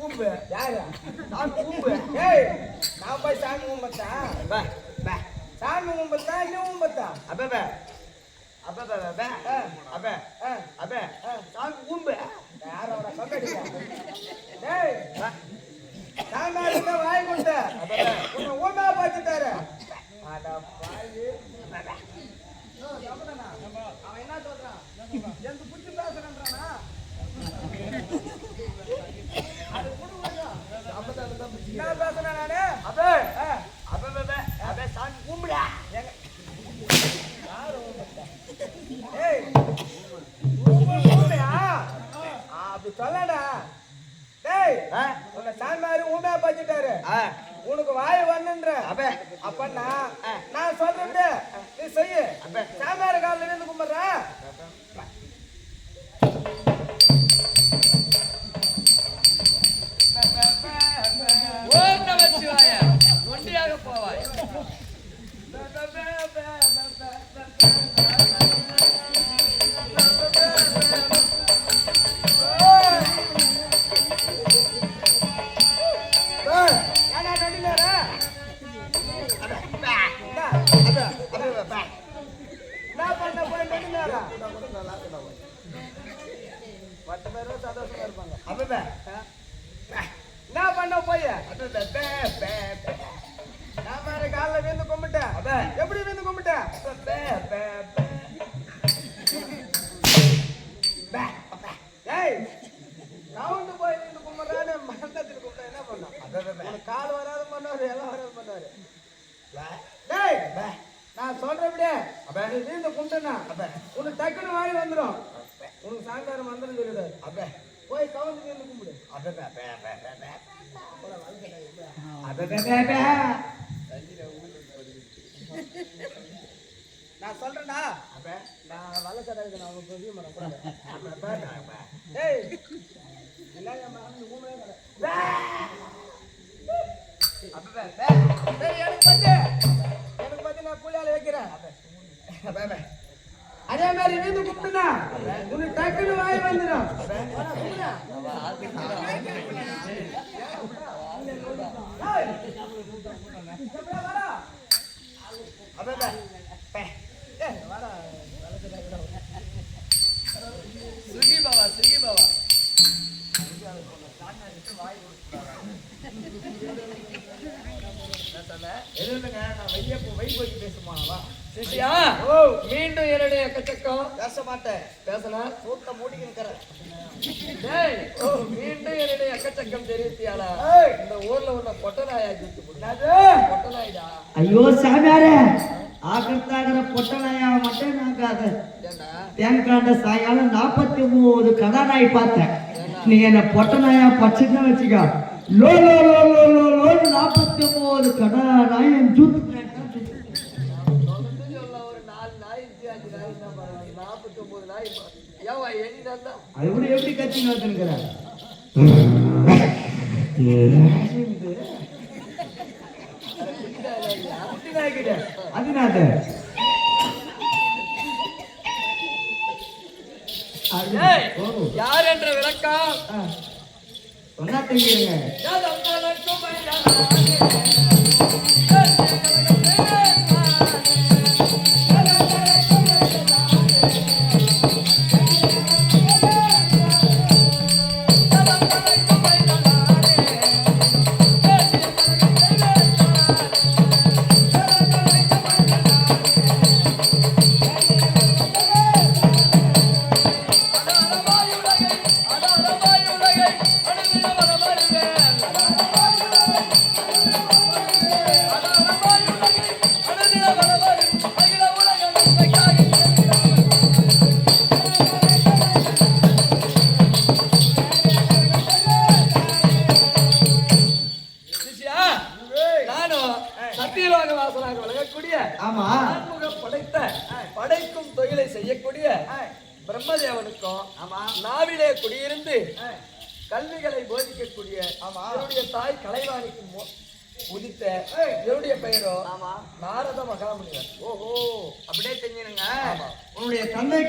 ஊம்பு யாரு? சாமி ஊம்பு ஏய் நான் போய் சாமி ஊம்பத்தா பா பா. சாமி ஊம்பத்தா நீ ஊம்பத்தா அப்ப அப்ப. அப்ப. அப்ப. ஆ. சாமி ஊம்பு யாரோட கம்பெனியா டேய் சாமியார் கிட்ட வாய் கொடுத்த. உன்னை ஊம்பா பார்த்துட்டாரு. அட பாவி. அவன் என்ன சொல்றான்? எனக்கு புடிச்சு பேசுறேன்றானா அது புடு கொஞ்சம். என்ன பேசுறேன் நானு அப்ப ஆ, அப்ப பா பா அப்ப சாமி ஊம்புடா எங்க யாரு ஊம்புட்டா? ஏய் ஊம்பு ஊம்புயா? ஆ, அப்படி சொல்லடா டேய் உன்னை சாமியார் ஊம்பா பார்த்துட்டாரு. ஆ. உனக்கு வாய் வரணுன்ற. அப்ப. அப்பன்னா நான் சொல்றேன் நீ செய்ய. சாமியார் காலில் இருந்து கும்பிடுறேன் ஓம் நமச்சிவாய ஒண்டியாக போவாய். என்ன பண்ண போய் நடினாரா பத்து பேரும் சந்தோஷமா இருப்பாங்க அப்ப என்ன பண்ண போய் நான் வேற காலில் விழுந்து கும்பிட்டேன். எப்படி விழுந்து கும்பிட்டேன்? ஏய், எப்படியா வாடா? ஏய், வாடா, வல்ல சடாக்கு சுகி பாவா சுகி பாவா சிஷியா மீண்டும் என்னுடைய எக்கச்சக்கம் பேச மாட்டேன் பேசலாம் மூத்த மூடிக்கிறேன் மீண்டும் என்னுடைய எக்கச்சக்கம் தெரிவித்தியாடா இந்த ஊர்ல உள்ள பொட்டநாயா கொட்டநாயிடா ஐயோ சாமியாரே ஆகத்தாகிற பொட்டநாயா மட்டும் நாங்காது தேங்காண்ட சாயங்காலம் நாற்பத்தி மூணு கதாநாய் பார்த்தேன். நீ என்ன பொட்டநாயா பச்சைன்னு வச்சுக்கோ. லோ லோ லோ லோ நாற்பத்தி மூணு கதாநாய் என் ஜூத்து அது கூட எப்படி கத்தி அதுனாத ஏய், யார் என்ற விளக்கம்? சொன்னா தெரியுங்க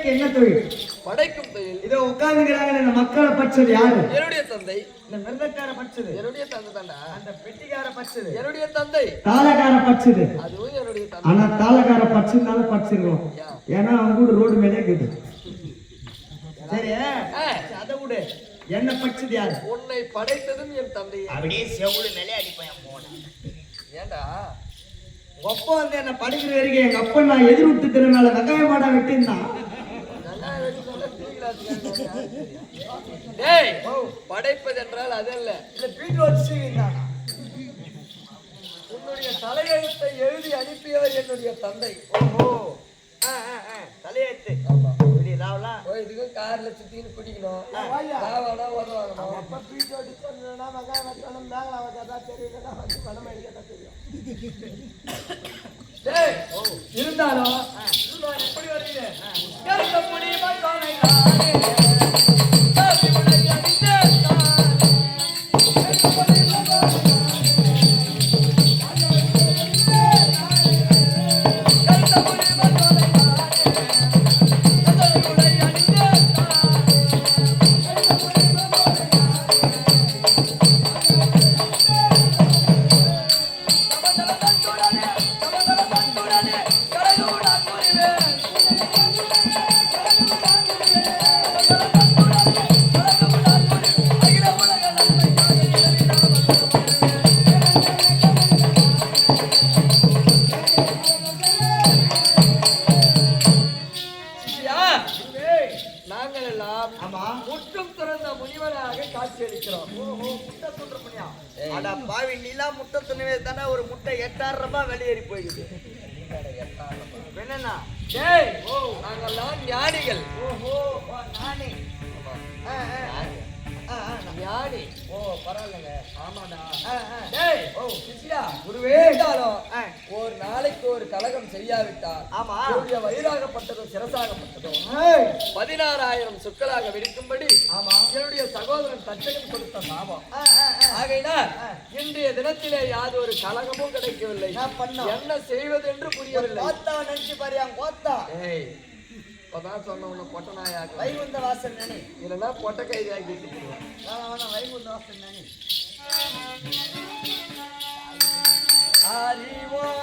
தந்தைக்கு என்ன தொழில்? படைக்கும் தொழில். இதோ உட்கார்ந்துக்கிறாங்க இந்த மக்களை பச்சது யாரு? என்னுடைய தந்தை. இந்த வெள்ளக்கார பச்சது என்னுடைய தந்தை தாண்டா. அந்த பெட்டிக்கார பச்சது என்னுடைய தந்தை. தாளக்கார பச்சது அதுவும் என்னுடைய தந்தை. ஆனா தாளக்கார பச்சதுனால பச்சிருக்கோம். ஏன்னா அவங்க கூட ரோடு மேலே இருக்குது. சரி அதை விடு. என்ன பச்சது யாரு? உன்னை படைத்ததும் என் தந்தையே அப்படியே செவுடு மேலே அடிப்பேன் போன ஏண்டா? அப்பா வந்து என்ன படிக்கிற வரைக்கும் எங்க அப்பா நான் எதிர் விட்டு திரு மேல வெங்காய மாடா வெட்டியிருந்தான். டேய் படைப்பது என்றால் அதல்ல இல்ல பீட்ரூட் சீவிந்தாங்க உன்னுடைய தலையெழுத்தை எழுதி அனுப்பியவர் என்னுடைய தந்தை. ஓஹோ. ஆ ஆ ஆ தலையெழுத்து. இதுக்கும் கார்ல சுத்தின்னு குடிக்கணும். தாவானா உதவாகணும் அப்ப பீட் அடிச்சு சொன்னா வெங்காயம் வெட்டணும் மேங்களா வச்சா தெரியலன்னா வந்து பணம் எடுக்கதா தெரியும். டேய் இருந்தாலும் Yeah. ஆமா. முற்றும் திறந்த பண்ணியா ஏய். அட பாவி நிலா முட்டை துணிவே தானே ஒரு முட்டை எட்டாயிரம் ரூபாய் வெளியேறி போயிடுது. டேய் நாங்கெல்லாம் ஞானிகள். ஓஹோ நானே. ஞானி ஓ பரவாயில்லைங்க. ஆமாடா ஓ. சிஷ்யா குருவே. ஒரு நாளைக்கு ஒரு கலகம் செய்யாவிட்டால் ஆமா. என்னுடைய வயிறாகப்பட்டதும் சிரசாகப்பட்டதும் ஏய். பதினாறாயிரம் சொற்களாக வெடிக்கும்படி ஆமா. என்னுடைய சகோதரன் தச்சகன் கொடுத்த சாபம். ஆகையினால் இன்றைய தினத்திலே யாதொரு கலகமும் கிடைக்கவில்லை. என்ன செய்வது என்று புரியவில்லை. கோத்தா நினைச்சு பாரு என் கோத்தா. ஏய் இப்பதான் சொன்ன உன்னை பொட்ட நாயாக்க வைகுந்த வாசல் நினை. இல்லைன்னா பொட்ட கைதியாக்கி हरि वो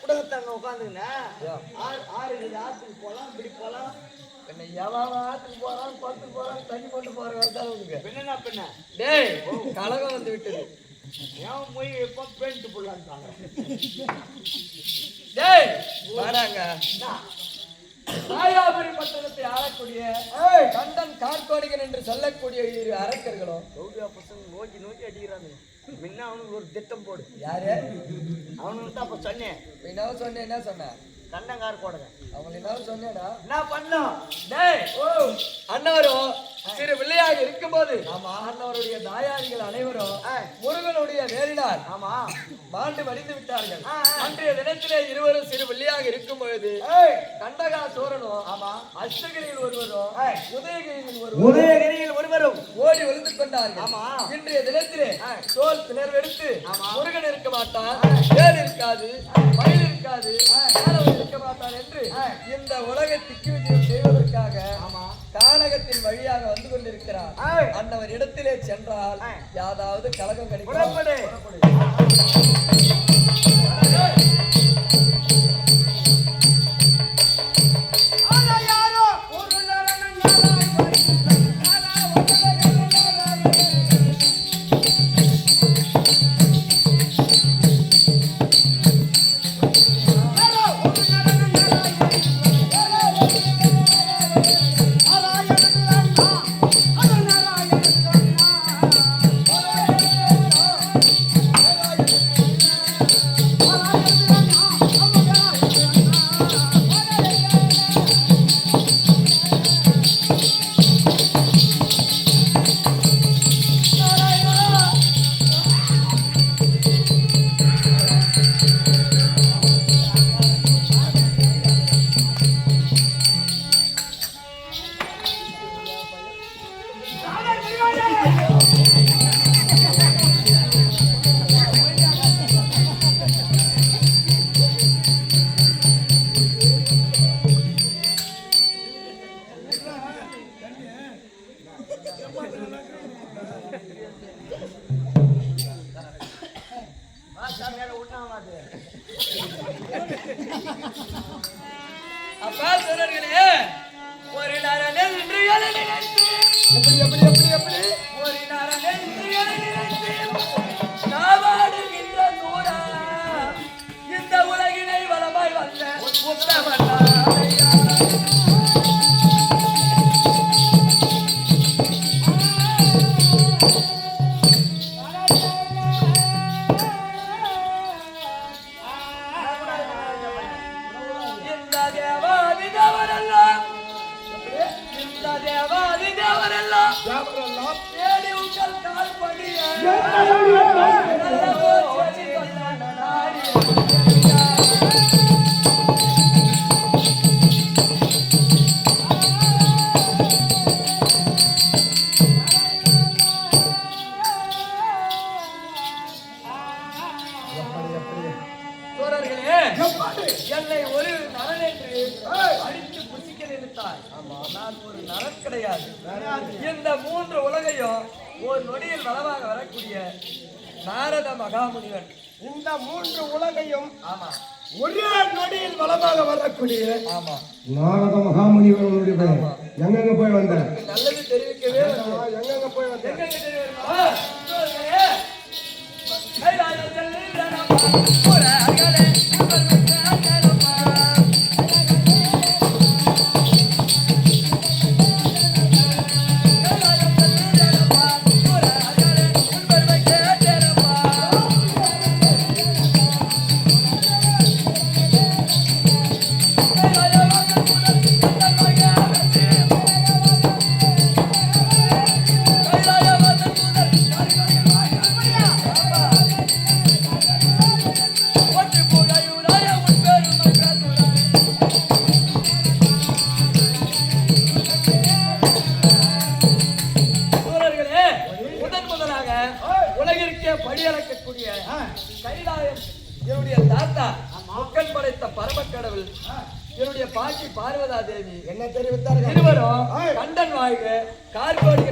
புடகத்தாங்க உட்காந்துங்கண்ணா ஆறு ஆறு இருக்குது ஆற்றுக்கு போகலாம் இப்படி போகலாம் என்ன எவன் ஆத்துக்கு போறான் பத்துக்கு போகிறான் தண்ணி போட்டு போறான் தான் உனக்கு பின்னா பின்ன டேய் கலகம் வந்து விட்டது ஏன் மொய் எப்போ பெயிண்ட் போடலான்ட்டாங்க டேய் வாடாங்க. மாயாபுரி பட்டணத்தை ஆளக்கூடிய கண்டன் கார்கோடிகன் என்று சொல்லக்கூடிய இரு அரக்கர்களும். பசங்க நோக்கி நோக்கி அடிக்கிறாங்க முன்ன அவனுக்கு ஒரு திட்டம் போடு. யாரு? அவனுக்கு தான் அப்ப சொன்னேன். என்ன சொன்ன என்ன சொன்ன கண்டங்கார போடுங்க. அவங்க சொன்னேடா. என்ன பண்ணோம்? டேய் ஓ. அன்னவரும் சிறு பிள்ளையாக இருக்கும்போது ஆமா அன்னவருடைய தாயாரிகள் அனைவரும். முருகனுடைய வேலினால் ஆமா. மாண்டு மடிந்து விட்டார்கள். அன்றைய தினத்திலே இருவரும் சிறு பிள்ளையாக இருக்கும் பொழுது கண்டகா சோரனும் ஆமா. அஷ்டகிரியில் ஒருவரும். உதயகிரியில் ஒருவரும் உதயகிரியில் ஒருவரும் ஓடி ஒளிந்து கொண்டார்கள். ஆமா. இன்றைய தினத்திலே. தோல் பிளர்வெடுத்து ஆமா. முருகன் இருக்க மாட்டான். வேல் இருக்காது? மயில் இருக்காது. மாட்டான் என்று இந்த உலகை திக்கு விஜயம் செய்வதற்காக ஆமா. கானகத்தின் வழியாக வந்து கொண்டிருக்கிறார். அன்னவர் இடத்திலே சென்றால். யாதாவது கலகம் கிடைக்கும்.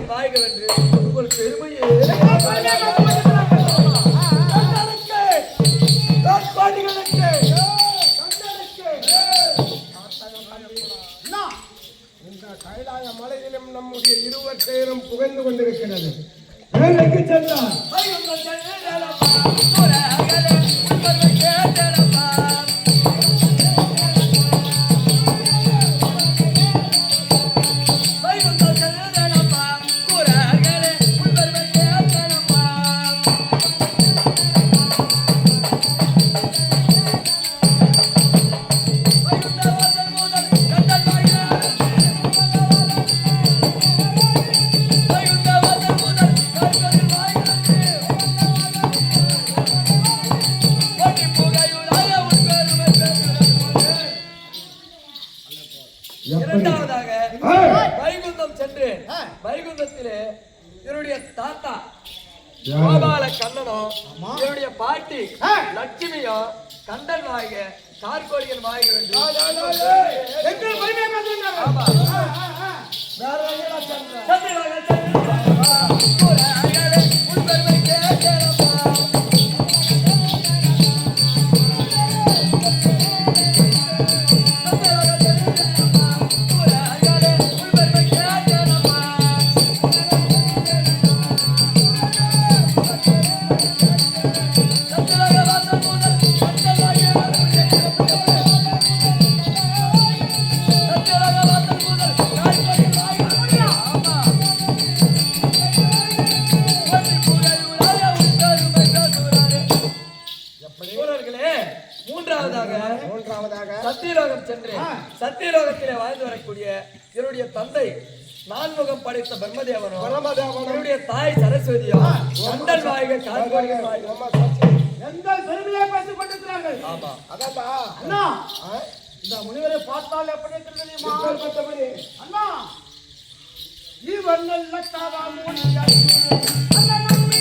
கார்கோடியின் வாழ்க என்று உங்கள் பெருமையை. கைலாய மலையிலும் நம்முடைய இருவர் பெயரும் புகழ்ந்து கொண்டிருக்கிறது வேலைக்கு சென்றார் வந்து இவருடைய தாத்தா கோபால கண்ணனும் இவருடைய பாட்டி லட்சுமியும் கண்டன் நாயக கார்கோடியன் நாயகன் ஆமா நம்முடைய தாய் சரஸ்வதியா? கண்டல் வாய்கள் கால்வாய்கள் எங்கள் பெருமையை பேசிக் கொண்டிருக்கிறார்கள் ஆமா அதாப்பா அண்ணா. இந்த முனிவரை பார்த்தால் எப்படி தெரியுமா? அண்ணா. இவன் நல்ல தாராமோனியா அண்ணா நம்மை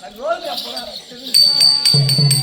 நான் கோல்டு அப்புறம்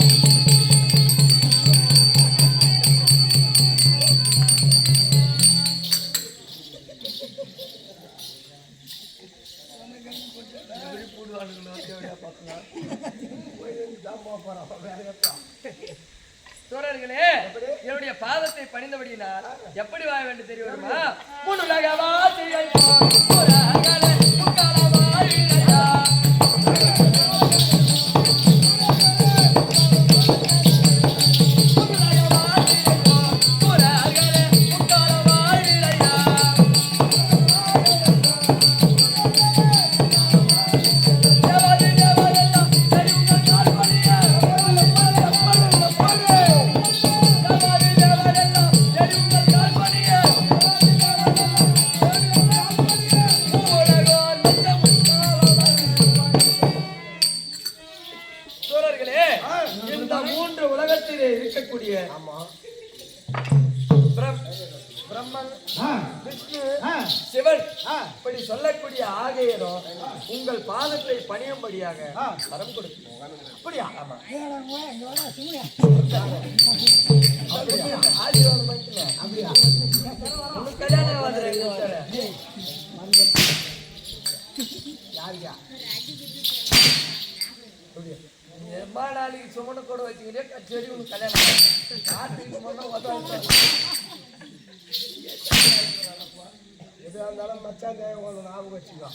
இருந்தாலும் மச்சான் தேவை கொஞ்சம் ஞாபகம் வச்சுக்கோ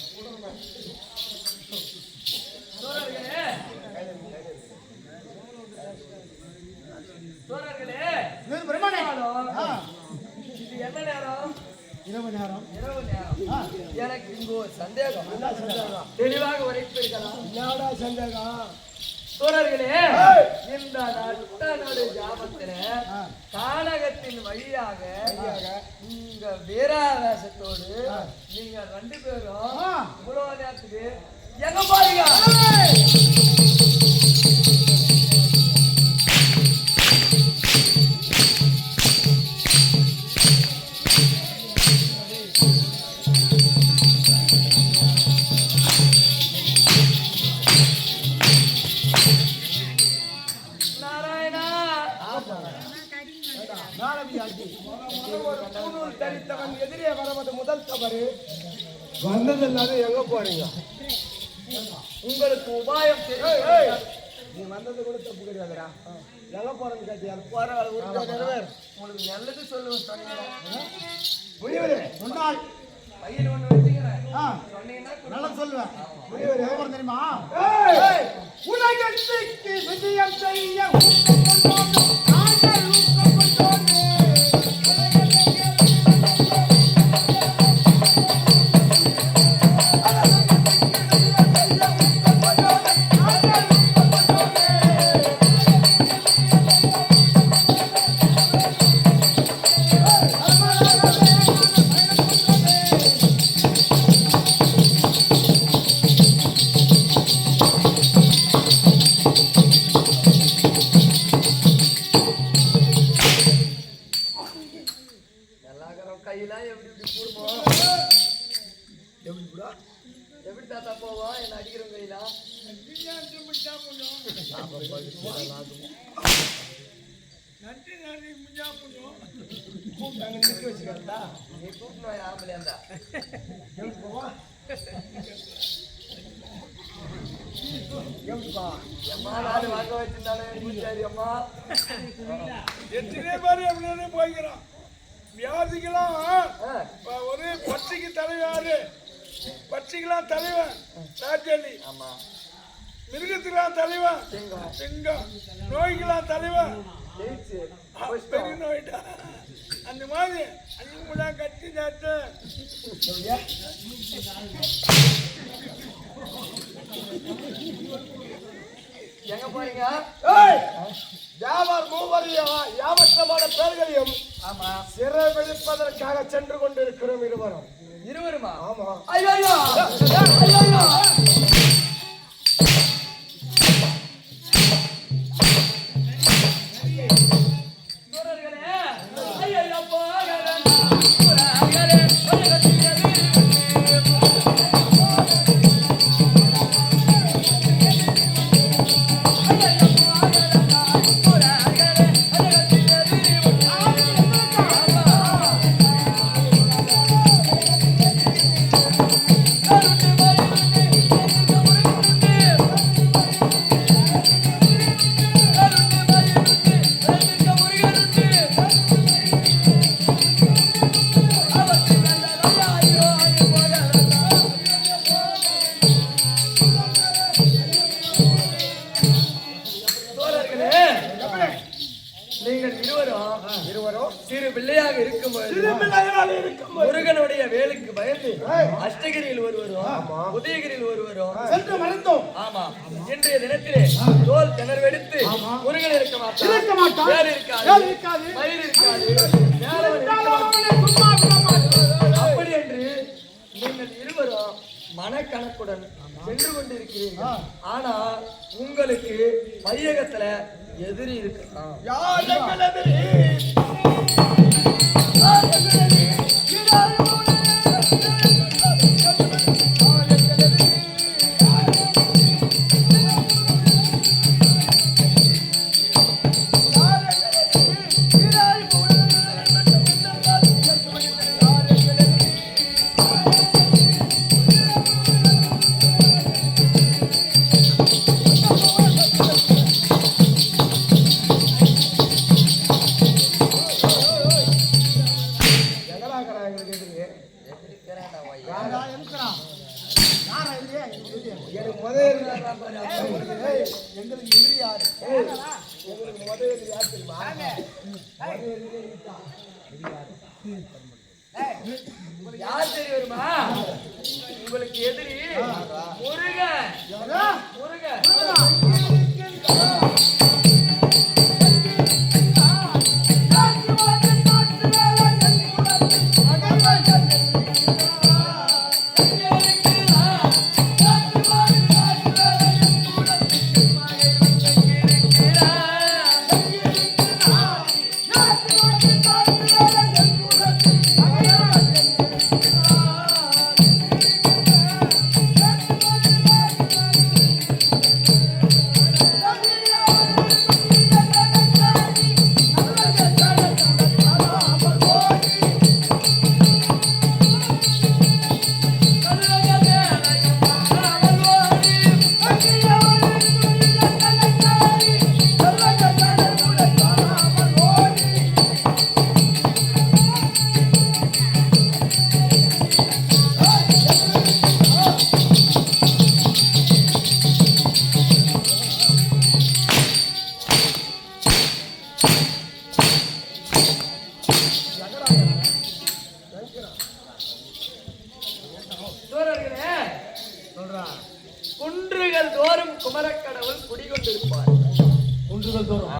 என்ன நேரம்? இரவு நேரம். இரவு நேரம். எனக்கு இங்கு சந்தேகம். சந்தேகம்? தெளிவாக உரைப்பு இருக்கலாம் சந்தேகம்? தோழர்களே! இந்த நட்ட நடு ஜாமத்தில ஆ. கானகத்தின் வழியாக. உங்க வீராவேசத்தோடு நீங்க ரெண்டு பேரும். இவ்வளவு நேரத்துக்கு எங்க பாருங்க முதல் தவறு வந்ததில்லாத எங்க போறீங்க? உங்களுக்கு உபாயம் நீ வந்தது கூட தப்பு கிடையாதுடா. எங்க போறேன்னு கேட்டியா? போற நிறைவேறு உங்களுக்கு நல்லது சொல்லுவேன் சொன்னீங்க முன்னாள். பையன் ஒண்ணு வச்சுக்கிறேன். நல்லா சொல்லுவேன். போறேன் தெரியுமா? உலகத்துக்கு விஜயம் செய்ய ஊக்கமொன்றோடு, நாங்கள் ஊக்கமொன்றோடு. ஒரு பச்சைக்கு தலைவாரு. பச்சைக்கெல்லாம் தலைவன் ராஜலி. ஆமா. மிருகத்துக்கெல்லாம் தலைவன் சிங்கம். நோய்க்கெல்லாம் தலைவன் பெரிய நோய்டா. அந்த மாதிரி அஞ்சு கட்டி சாட்டு எங்க போறீங்க! வியாபார் மூவரையும் யாவற்றமான பேர்களையும் ஆமா. சிறை விழிப்பதற்காக சென்று கொண்டிருக்கிறோம் இருவரும். இருவருமா? ஆமா. ஐயோ ஐயோ! சும்மா விட மாட்டோம். அப்படி என்று நீங்கள் இருவரும் மனக்கணக்குடன் சென்று கொண்டிருக்கிறீர்கள். ஆனா உங்களுக்கு மையகத்துல எதிரி இருக்கலாம். யார் எதிரி? இருக்கறா எங்களுக்கு. எனக்கு முதல் எங்களுக்கு எதிரி யாரு? எங்களுக்கு முதல் யார் தெரியுமா யார் தெரியுமா உங்களுக்கு எதிரி முருகன் முருகன் thank you.